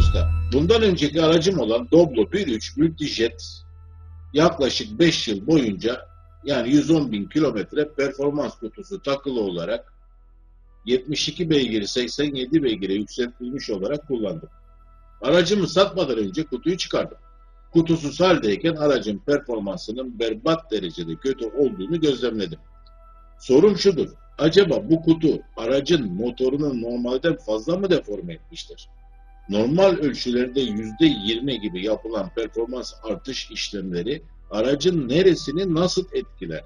Usta. Bundan önceki aracım olan Doblo 1.3 Multijet yaklaşık 5 yıl boyunca yani 110 bin kilometre performans kutusu takılı olarak 72 beygiri 87 beygire yükseltilmiş olarak kullandım. Aracımı satmadan önce kutuyu çıkardım. Kutusuz haldeyken aracın performansının berbat derecede kötü olduğunu gözlemledim. Sorum şudur. Acaba bu kutu aracın motorunu normalden fazla mı deforme etmiştir? Normal ölçülerde yüzde yirmi gibi yapılan performans artış işlemleri aracın neresini nasıl etkiler?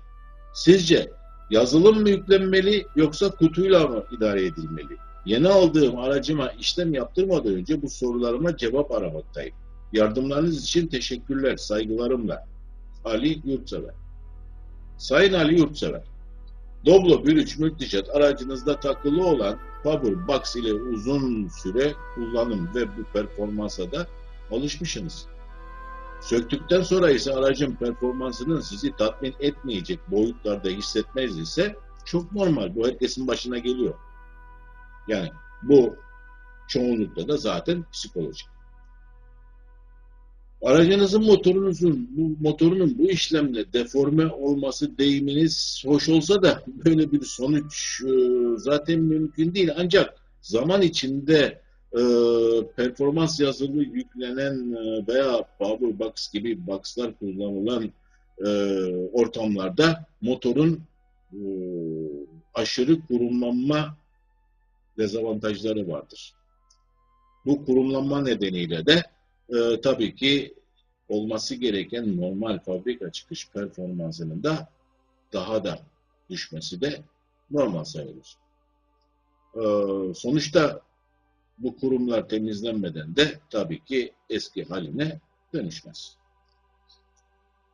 Sizce yazılım mı yüklenmeli yoksa kutuyla mı idare edilmeli? Yeni aldığım aracıma işlem yaptırmadan önce bu sorularıma cevap aramaktayım. Yardımlarınız için teşekkürler, saygılarımla. Ali Yurtsever. Sayın Ali Yurtsever, Doblo 1.3 Multijet aracınızda takılı olan Power Box ile uzun süre kullanım ve bu performansa da alışmışsınız. Söktükten sonra ise aracın performansının sizi tatmin etmeyecek boyutlarda hissetmez ise çok normal. Bu herkesin başına geliyor. Yani bu çoğunlukla da zaten psikolojik. Aracınızın motorunuzun bu motorunun bu işlemle deforme olması deyiminiz hoş olsa da böyle bir sonuç e, zaten mümkün değil. Ancak zaman içinde e, performans yazılı yüklenen e, veya Powerbox gibi boxlar kullanılan ortamlarda motorun aşırı kurumlanma dezavantajları vardır. Bu kurumlanma nedeniyle de e, tabii ki olması gereken normal fabrika çıkış performansının da daha da düşmesi de normal sayılır. E, sonuçta bu kurumlar temizlenmeden de tabii ki eski haline dönüşmez.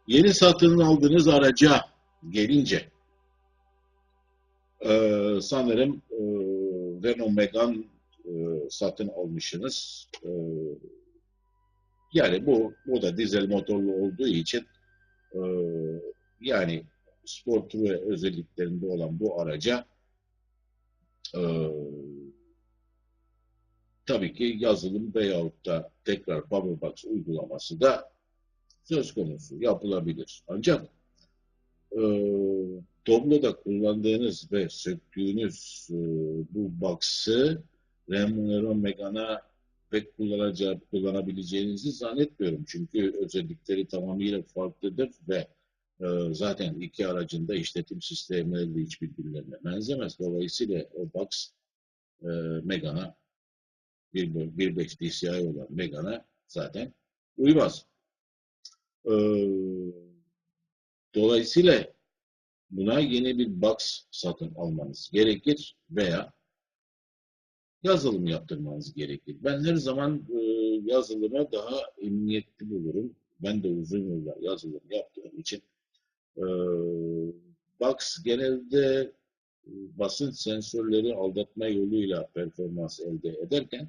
Yeni satın aldığınız araca gelince e, sanırım e, Renault Megane e, satın almışsınız. E, yani bu bu da dizel motorlu olduğu için e, yani spor ve özelliklerinde olan bu araca e, tabii ki yazılım veyahut da tekrar Powerbox uygulaması da söz konusu yapılabilir. Ancak e, Doblo'da kullandığınız ve söktüğünüz e, bu box'ı Renault Megane'a pek kullanacağı, kullanabileceğinizi zannetmiyorum. Çünkü özellikleri tamamıyla farklıdır ve e, zaten iki aracında işletim sistemleri hiç birbirlerine benzemez. Dolayısıyla o box e, Megane'a 1.5 DCI olan Megane'a zaten uymaz. E, dolayısıyla buna yeni bir box satın almanız gerekir veya yazılım yaptırmanız gerekir. Ben her zaman e, yazılıma daha emniyetli bulurum. Ben de uzun yıllar yazılım yaptığım için. E, Box genelde e, basınç sensörleri aldatma yoluyla performans elde ederken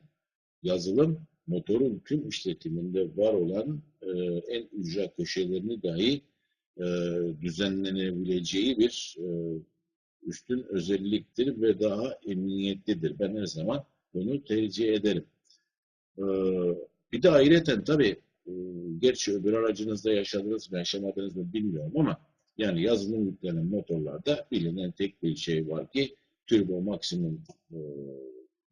yazılım motorun tüm işletiminde var olan e, en ücra köşelerini dahi e, düzenlenebileceği bir e, üstün özelliktir ve daha emniyetlidir. Ben her zaman bunu tercih ederim. Ee, bir de ayrıca tabii e, gerçi öbür aracınızda yaşadınız mı yaşamadınız mı bilmiyorum ama yani yazılım yüklenen motorlarda bilinen tek bir şey var ki turbo maksimum e,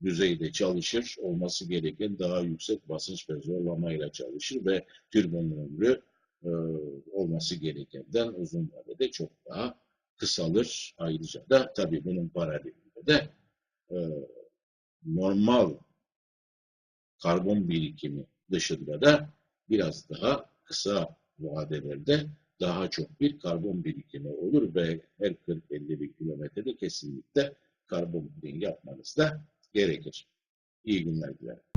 düzeyde çalışır. Olması gereken daha yüksek basınç ve zorlamayla çalışır ve turbonun ömrü e, olması gerekenden uzun vadede çok daha kısalır. Ayrıca da tabii bunun paralelinde de e, normal karbon birikimi dışında da biraz daha kısa vadelerde daha çok bir karbon birikimi olur ve her 40-50 kilometrede kesinlikle karbon birikimi yapmanız da gerekir. İyi günler dilerim.